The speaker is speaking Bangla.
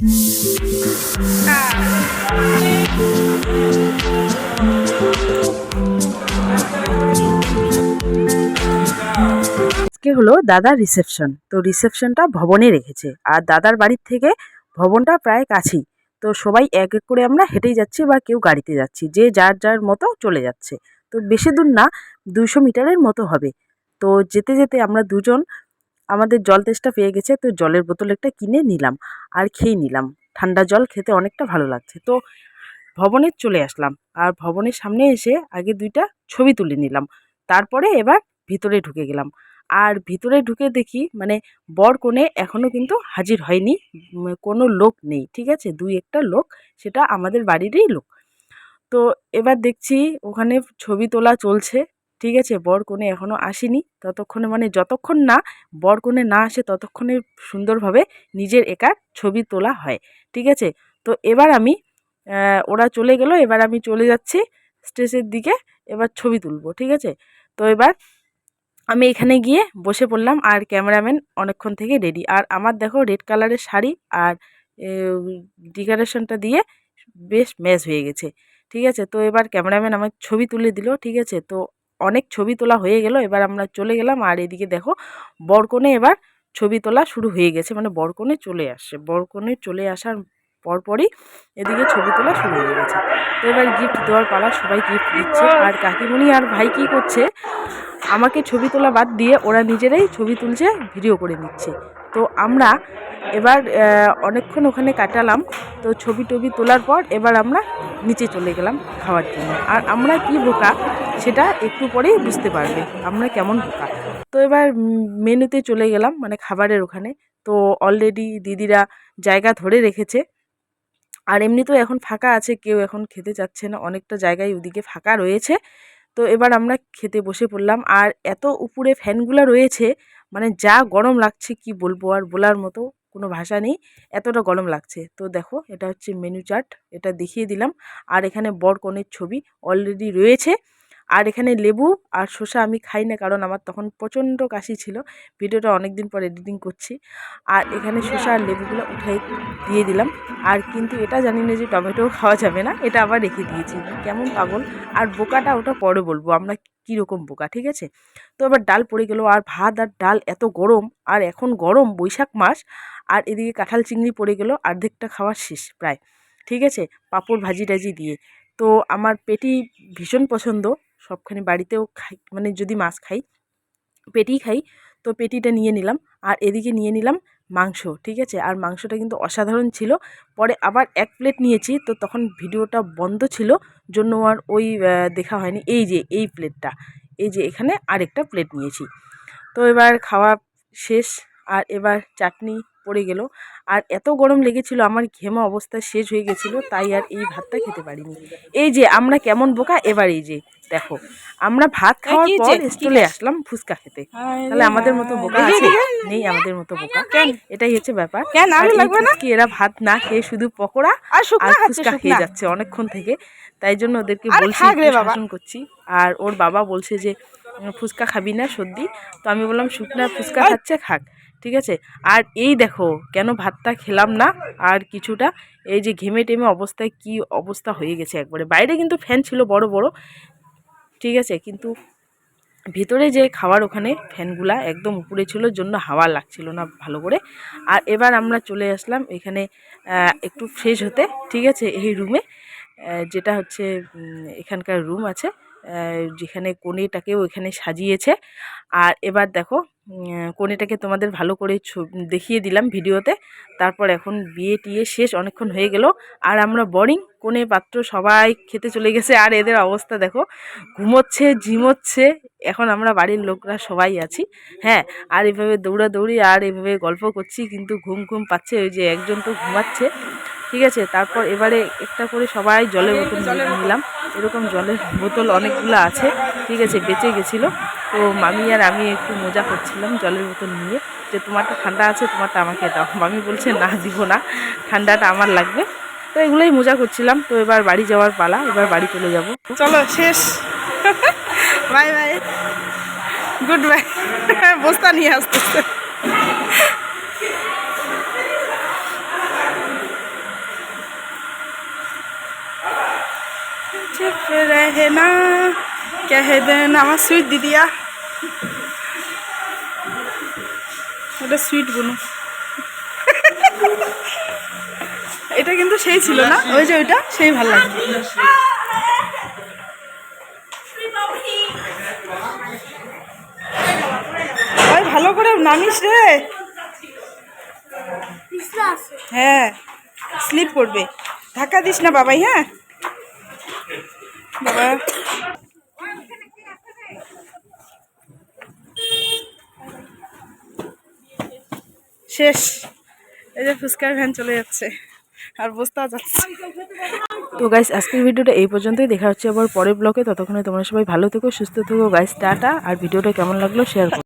আজকে হলো দাদার রিসেপশন তো রিসেপশনটা ভবনে রেখেছে। আর দাদার বাড়ির থেকে ভবনটা প্রায় কাছেই। তো সবাই এক এক করে আমরা হেঁটেই যাচ্ছি বা কেউ গাড়িতে যাচ্ছি। যে যার যার মতো চলে যাচ্ছে। তো বেশি দূর না দুশো মিটারের মতো হবে। তো যেতে যেতে আমরা দুজন আমাদের জল তেষ্টা পেয়ে গেছে, তো জলের বোতল একটা কিনে নিলাম আর খেয়ে নিলাম। ঠান্ডা জল খেতে অনেকটা ভালো লাগছে। তো ভবনে চলে আসলাম আর ভবনের সামনে এসে আগে দুইটা ছবি তুলে নিলাম। তারপরে এবার ভিতরে ঢুকে গেলাম। আর ভিতরে ঢুকে দেখি মানে বর কোণে এখনও কিন্তু হাজির হয়নি কোনো লোক নেই, ঠিক আছে? দুই একটা লোক, সেটা আমাদের বাড়িরই লোক। তো এবার দেখছি ওখানে ছবি তোলা চলছে। ঠিক আছে, বর কোণে এখনও আসেনি। ততক্ষণে মানে যতক্ষণ না বর কোণে না আসে, ততক্ষণে সুন্দরভাবে নিজের একার ছবি তোলা হয়। ঠিক আছে? তো এবার আমি ওরা চলে গেল, এবার আমি চলে যাচ্ছি স্টেজের দিকে, এবার ছবি তুলবো। ঠিক আছে? তো এবার আমি এখানে গিয়ে বসে পড়লাম আর ক্যামেরাম্যান অনেকক্ষণ থেকে রেডি। আর আমার দেখো রেড কালারের শাড়ি আর ডেকোরেশনটা দিয়ে বেশ ম্যাচ হয়ে গেছে। ঠিক আছে? তো এবার ক্যামেরাম্যান আমার ছবি তুলে দিল। ঠিক আছে? তো অনেক ছবি তোলা হয়ে গেল, এবার আমরা চলে গেলাম। আর এদিকে দেখো, বরকনে এবার ছবি তোলা শুরু হয়ে গেছে মানে বরকনে চলে আসছে বরকনে চলে আসার পরপরই এদিকে ছবি তোলা শুরু হয়ে গেছে। তো এবার গিফট দেওয়ার পালা সবাই গিফট দিচ্ছে। আর কাকিমণি আর ভাই কী করছে, আমাকে ছবি তোলা বাদ দিয়ে ওরা নিজেরাই ছবি তুলছে ভিডিও করে নিচ্ছে। তো আমরা এবার অনেকক্ষণ ওখানে কাটালাম। তো ছবি টবি তোলার পর এবার আমরা নিচে চলে গেলাম খাওয়ার জন্য। আর আমরা কি বোকা সেটা একটু পরেই বুঝতে পারবে আমরা কেমন বোকা। তো এবার মেনুতে চলে গেলাম মানে খাবারের ওখানে। তো অলরেডি দিদিরা জায়গা ধরে রেখেছে। আর এমনিতেও এখন ফাঁকা আছে, কেউ এখন খেতে চাচ্ছে না, অনেকটা জায়গায় ওদিকে ফাঁকা রয়েছে। তো এবার আমরা খেতে বসে পড়লাম। আর এত উপরে ফ্যানগুলো রয়েছে মানে যা গরম লাগছে, কি বলব আর বলার মতো কোনো ভাষা নেই, এতটা গরম লাগছে। তো দেখো, এটা হচ্ছে মেনু চার্ট এটা দেখিয়ে দিলাম। আর এখানে বর কনের ছবি অলরেডি রয়েছে। আর এখানে লেবু আর শসা আমি খাই না কারণ আমার তখন প্রচণ্ড কাশি ছিল। ভিডিওটা অনেক দিন পর এডিটিং করছি। আর এখানে শসা আর লেবুগুলো উঠাই দিয়ে দিলাম। আর কিন্তু এটা জানি না যে টমেটো খাওয়া যাবে না, এটা আবার রেখে দিয়েছি। কেমন পাগল? আর বোকাটা ওটা পরে বলব, আমরা কীরকম বোকা, ঠিক আছে? তো এবার ডাল পড়ে গেল আর ভাত আর ডাল এত গরম, আর এখন গরম, বৈশাখ মাস, আর এদিকে কাঁঠাল চিংড়ি পড়ে গেল, অর্ধেকটা খাওয়া শেষ প্রায়, ঠিক আছে? পাঁপড় ভাজি টাজি দিয়ে। তো আমার পেটি ভীষণ পছন্দ সবখানে বাড়িতেও খাই মানে যদি মাছ খাই পেটি খাই, তো পেটিটা নিয়ে নিলাম। আর এদিকে নিয়ে নিলাম মাংস, ঠিক আছে? আর মাংসটা কিন্তু অসাধারণ ছিল। পরে আবার এক প্লেট নিয়েছি, তো তখন ভিডিওটা বন্ধ ছিল, জন্য আর ওই দেখা হয়নি। এই যে, এই প্লেটটা, এই যে এখানে আরেকটা প্লেট নিয়েছি। তো এবার খাওয়া শেষ। আর এবার চাটনি পড়ে গেল। আর এত গরম লেগেছিল আমার ঘেমা অবস্থা শেষ হয়ে গেছিল তাই আর এই ভাতটা খেতে পারিনি। এই যে আমরা কেমন বোকা? এবার এই যে দেখো আমরা ভাত খাওয়ার পর কি চলে আসলাম ফুচকা খেতে। তাহলে আমাদের মতো বোকা আছে? নেই আমাদের মতো বোকা। এটাই হচ্ছে ব্যাপার? ফুচকি এরা ভাত না খেয়ে শুধু পকোড়া আর ফুচকা খেয়ে যাচ্ছে অনেকক্ষণ থেকে। তাই জন্য ওদেরকে বলছি। শাসন করছি। আর ওর বাবা বলছে যে ফুচকা খাবি না সর্দি? তো আমি বললাম শুকনা ফুচকা। খাচ্ছে খাক। ঠিক আছে? আর এই দেখো, কেন ভাতটা খেলাম না? আর কিছুটা এই যে ঘেমে টেমে অবস্থায় কি অবস্থা হয়ে গেছে একবারে। বাইরে কিন্তু ফ্যান ছিল বড় বড়, ঠিক আছে? কিন্তু ভিতরে যে খাওয়ার ওখানে ফ্যানগুলা একদম উপরে ছিল, জন্য হাওয়া লাগছিল না ভালো করে। আর এবার আমরা চলে আসলাম এখানে একটু ফ্রেশ হতে, ঠিক আছে? এই রুমে যেটা হচ্ছে এখানকার রুম আছে। যেখানে কনেটাকেও এখানে সাজিয়েছে। আর এবার দেখো কনেটাকে তোমাদের ভালো করে দেখিয়ে দিলাম ভিডিওতে। তারপর এখন বিয়ে টিয়ে শেষ অনেকক্ষণ হয়ে গেল। আর আমরা বরিং কোনে পাত্র সবাই খেতে চলে গেছে। আর এদের অবস্থা দেখো, ঘুমোচ্ছে, ঝিমোচ্ছে। এখন আমরা বাড়ির লোকরা সবাই আছি। হ্যাঁ আর এভাবে দৌড়াদৌড়ি আর এভাবে গল্প করছি, কিন্তু ঘুম ঘুম পাচ্ছে। ওই যে একজন তো ঘুমাচ্ছে। ঠিক আছে? তারপর এবারে একটা করে সবাই জলের নিয়ে নিলাম। এরকম জলের বোতল অনেকগুলো আছে, ঠিক আছে, বেঁচে গেছিল। তো মামি আর আমি একটু মজা করছিলাম জলের বোতল নিয়ে। যে তোমারটা ঠান্ডা আছে, তোমারটা আমাকে দাও। মামি বলছে, না, দিব না, ঠান্ডাটা আমার লাগবে। তো এগুলোই মজা করছিলাম। তো এবার বাড়ি যাওয়ার পালা, এবার বাড়ি চলে যাব। চলো, শেষ। Bye bye. Good bye. বস্তা নিয়ে আসতেছে। কেহেনা কেহেদেন আমার সুইট দিদিয়া ওটা সুইট বলুন এটা কিন্তু সেই ছিল না? ওই যে ওইটা সেই ভালো লাগে। ভাই ভালো করে নামিস রে। হ্যাঁ স্লিপ করবে। ধাক্কা দিস না বাবাই হ্যাঁ? বাবা। শেষ। এই যে ফুচকার ভ্যান চলে যাচ্ছে। আর বস্তা যাচ্ছে। তো গাইস আজকের ভিডিওটা এই পর্যন্তই। দেখা হচ্ছে আবার পরের ব্লকে ততক্ষণে তোমরা সবাই ভালো থেকো, সুস্থ থেকো। Guys tata. আর ভিডিওটা কেমন লাগল শেয়ার করো।